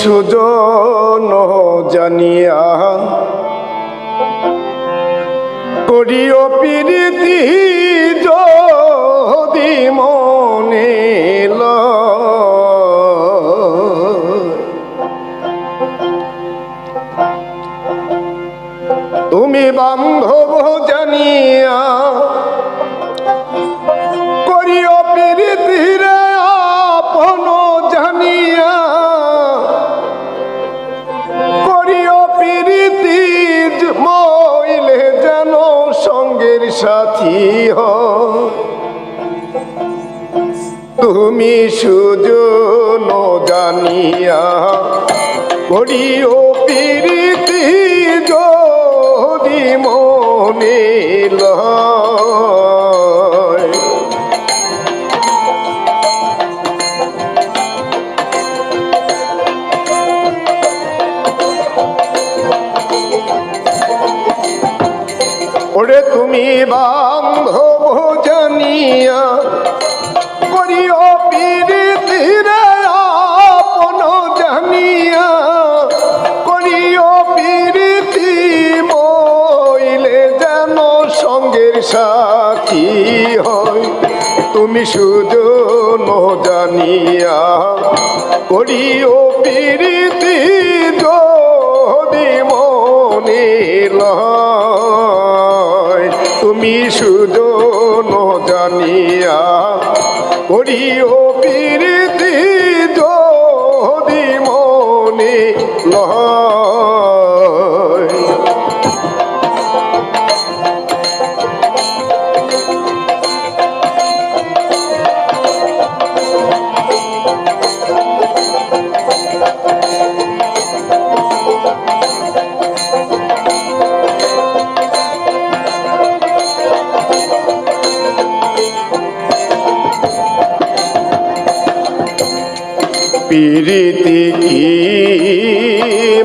সুজন জানিয়া করিও পিরিতি যদি মনে তুমি সুজন জানিয়া করিও প্রীতি যদি মনে ওরে তুমি বান্ধব তুমি সুজন জানিয়া করিও পীড়িতি যদি মনে তুমি সুজন জানিয়া করিও প্রীতি যদি মনে লয়। প্রীতি কি?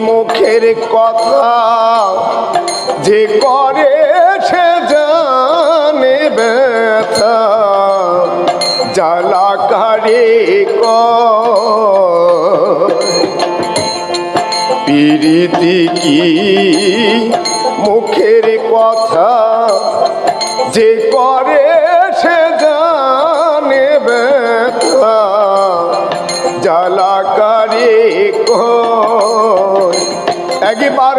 মুখের কথা যে করে সে জানে ব্যথা। জ্বালা কারে। প্রীতি কি? মুখের কথা যে করে সে জানে ব্যথা। জ্বালাকারী কো একবার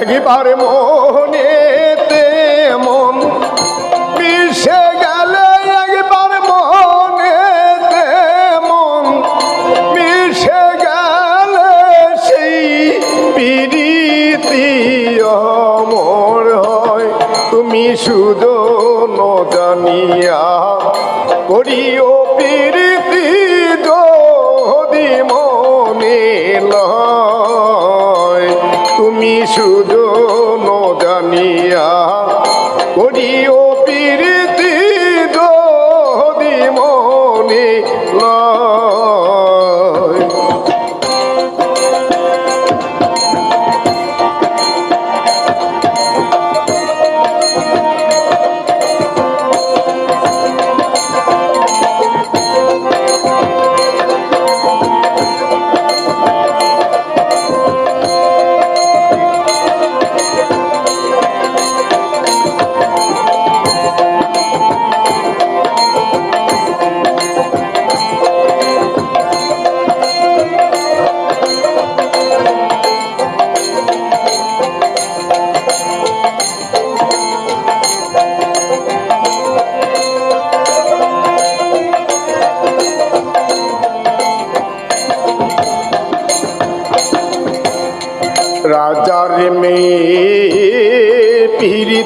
একবার মনেতে মন। মিশে গেলে একবার মনেতে মন। মিশে গেলে সেই পিড়িতি অমর হয়। তুমি শুধু জানিয়া করিও প্রীতি তুমি শুধু মদানিয়া জানিয়া করিও প্রীতি যদি মনে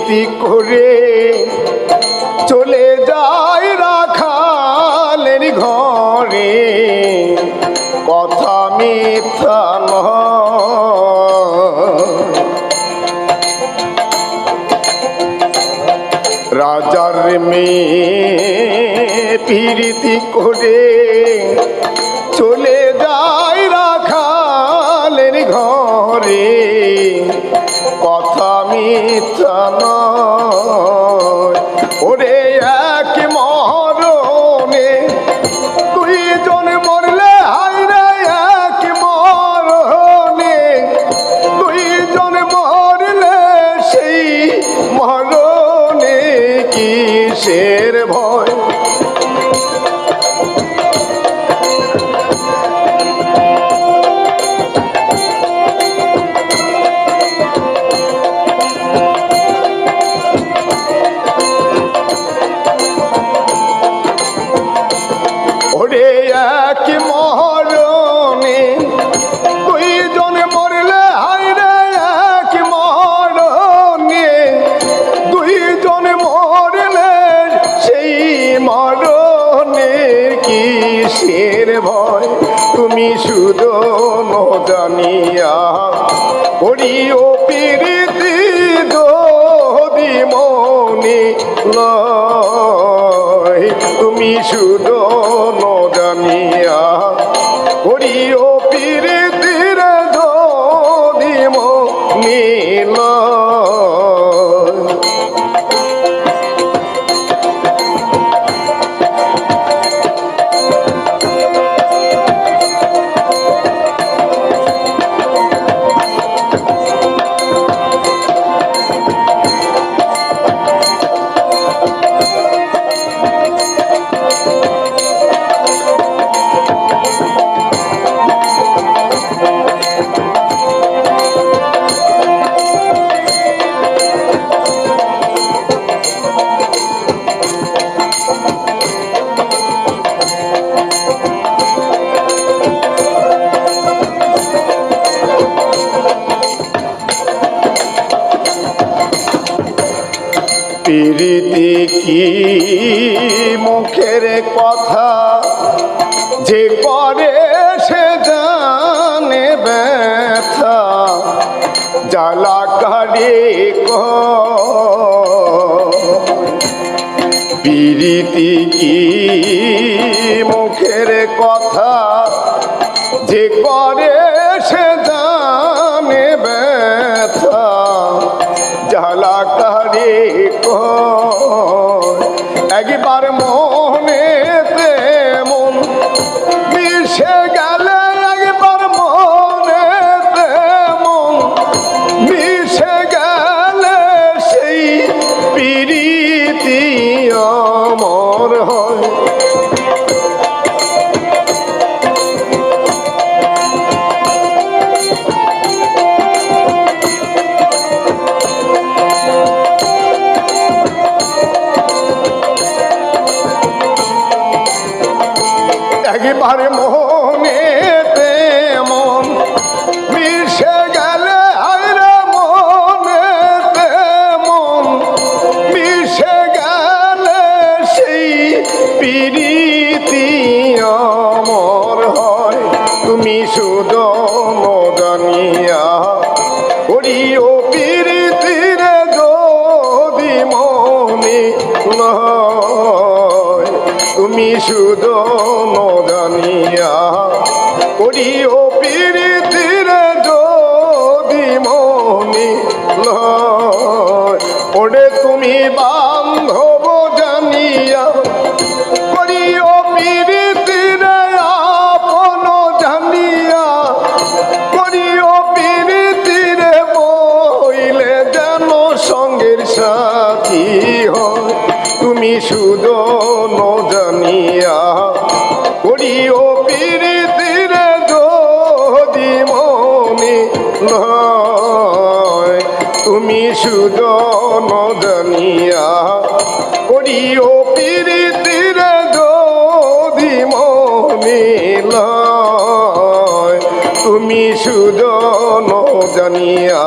পিরিতি করে চলে যায় রাখালের ঘর। কথা মিথ্যা রাজার মেয়ে প্রীতি করে চলে যায় রাখালের ঘরে। কথা মিথ্যা কিসের ভয় তুমি শুধু জানিয়া করিও প্রীতি দি মনে লয় তুমি শুধু কি মুখের কথা। যে করে সে জানে ব্যথা। জ্বালা কারে। প্রীতি কি মুখের কথা? যে করে সে জানে ব্যথা। জ্বালা কারে। কয়। একবার মনে মন মিশে গেলে একবার মনে মন মিশে গেলে সেই প্রীতি অমর হয়। একবার মনে মন মিশে গেলে আরে মনে মন মিশে গেলে সেই প্রীতি অমর হয়। তুমি শুধু জানিয়া করিও প্রীতির যদি মনে তুমি শুধু ওরে তুমি বান্ধব জানিয়া করিও প্রীতির আপন জানিয়া করিও প্রীতির বইলে যেন সঙ্গের সাথী হয়। তুমি শুধু জানিয়া করিও প্রীতির যদি মনে নয় তুমি শুধু নদনিয়া করিও প্রীতির যদি মনে তুমি শুধু জানিয়া